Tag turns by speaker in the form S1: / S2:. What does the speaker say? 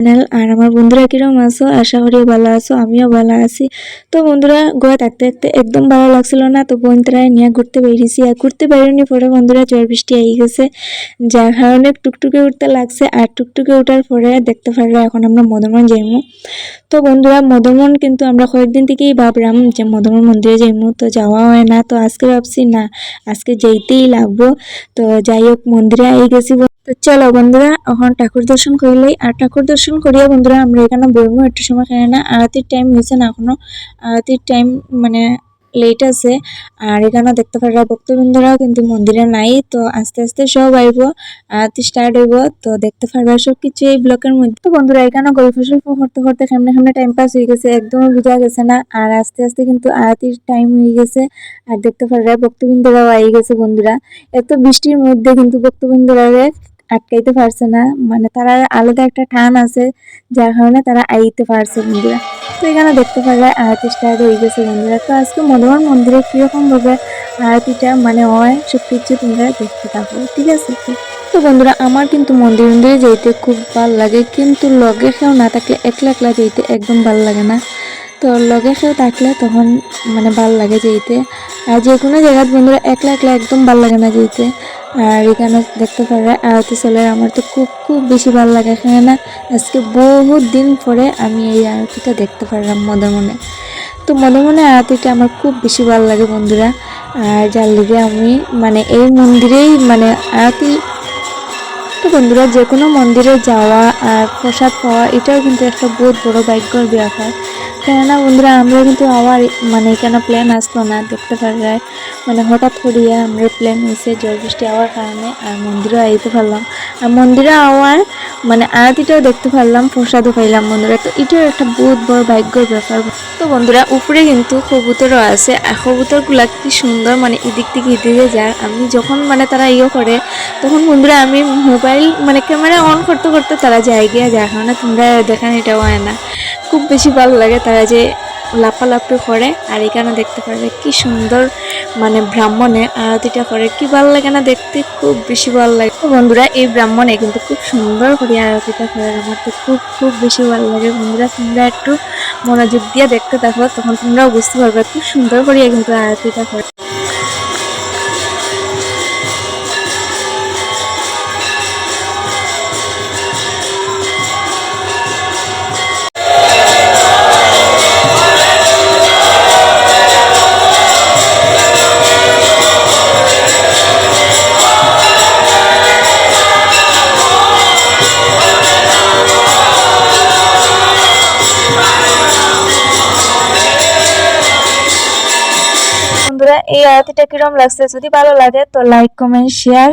S1: Channel আর আমার বন্ধুরা কিরম আছো? আশা করি ভালো আছো, আমিও ভালো আছি। তো বন্ধুরা, গোয়া থাকতে থাকতে একদম ভালো লাগছিল না, তো বন্ধুরা নিয়ে ঘুরতে বেরিয়েছি। আর ঘুরতে বেরোনি পরে বন্ধুরা ঝড় বৃষ্টি আই গেছে, যার কারণে টুকটুকে উঠতে লাগছে, আর টুকটুকে উঠার পরে দেখতে পারলে এখন আমরা মদনমন যাইমু। তো বন্ধুরা মদনমন কিন্তু আমরা কয়েকদিন থেকেই ভাবলাম যে মদনমন মন্দিরে যাইমু, তো যাওয়া হয় না, তো আজকে ভাবছি না, আজকে যেতেই লাগবো। তো যাই হোক, মন্দিরে আই গেছি তো চলো বন্ধুরা, এখন ঠাকুর দর্শন করলেই আর ঠাকুর দর্শন করিয়া বন্ধুরা, আমরা এখানে বইমু একটু সময় খাই না। আরতির টাইম হয়েছে না এখনও। আরতির টাইম মানে লেট আছে। আর এখানে দেখতে পারা ভক্তবৃন্দরাও কিন্তু মন্দিরে নাই। তো আস্তে আস্তে সব আইব, আরতি স্টার্ট হইব। তো দেখতে পারবা সব কিছু এই ব্লকের মধ্যে। তো বন্ধুরা এখানে গল্প সল্প করতে করতে সামনে সামনে টাইম পাস হয়ে গেছে একদম বোঝা গেছে না। আর আস্তে আস্তে কিন্তু আরতির টাইম হয়ে গেছে। আর দেখতে পারবা ভক্তবৃন্দরাও আই গেছে বন্ধুরা। এত বৃষ্টির মধ্যে কিন্তু ভক্তবৃন্দরা আটকাইতে পারছে না। মানে তারা আলাদা একটা টান আছে, যার কারণে তারা আইতে পারছে বন্ধুরা। তো এখানে দেখতে পারলে আরতি স্টার্ট হয়ে গেছে বন্ধুরা। তো আজকে মধুবন মন্দিরে কীরকম ভাবে আরতিটা মানে হয় সব কিছু তোমরা দেখতে থাকো, ঠিক আছে? তো বন্ধুরা, আমার কিন্তু মন্দির মন্দিরে যেতে খুব ভালো লাগে, কিন্তু লগে কেউ না থাকলে একলা একলা যেতে একদম ভালো লাগে না। তো লগে কেউ থাকলে তখন মানে ভালো লাগে যেতে যে কোনো জায়গায় বন্ধুরা একলা একলা একদম ভালো লাগে না যেতে। আর এখানে দেখতে পারে আরতি চলে, আমার তো খুব খুব বেশি ভালো লাগে। এখানে না আজকে বহুত দিন পরে আমি এই আরতিটা দেখতে পারলাম মনে মনে তো মনে মনে আরতিটা আমার খুব বেশি ভালো লাগে বন্ধুরা। আর যার লিগে আমি মানে এই মন্দিরেই মানে আরতি তো বন্ধুরা যে কোনো মন্দিরে যাওয়া আর প্রসাদ পাওয়া, এটাও কিন্তু একটা বহুত বড় ভাগ্যর ব্যাপার। কেননা বন্ধুরা, আমরা কিন্তু আবার মানে এখানে প্ল্যান আসলো না দেখতে পারলে মানে হঠাৎ করিয়া আমরা প্ল্যান হয়েছে জল বৃষ্টি হওয়ার কারণে আর মন্দিরে আইতে পারলাম। আর মন্দিরে আওয়ার মানে আরতিটাও দেখতে পারলাম, প্রসাদও পাইলাম বন্ধুরা। তো এটাও একটা বহুত বড় ভাগ্যর ব্যাপার। তো বন্ধুরা, উপরে কিন্তু কবুতরও আছে। আর কবুতরগুলা কি সুন্দর মানে এদিক থেকে এদিকে যায়। আমি যখন মানে তারা ইয়ে করে, তখন বন্ধুরা আমি মোবাইল মানে ক্যামেরা অন করতে করতে তারা যায়। গিয়া যার কারণে তোমরা দেখান এটাও হয় না। খুব বেশি ভালো লাগে তারা যে লাফালাফি করে আর এখানে দেখতে পারবে কি সুন্দর মানে ব্রাহ্মণে আরতিটা করে কি ভালো লাগে না দেখতে? খুব বেশি ভালো লাগে। বন্ধুরা, এই ব্রাহ্মণে কিন্তু খুব সুন্দর করে আরতিটা করে। আমার তো খুব খুব বেশি ভালো লাগে। বন্ধুরা, তোমরা একটু মনোযোগ দিয়ে দেখতে থাকো, তখন তোমরাও বুঝতে পারবে খুব সুন্দর করে কিন্তু আরতিটা করে। বন্ধুরা এই আয়াতিটা কিরম লাগছে? যদি ভালো লাগে তো লাইক কমেন্ট শেয়ার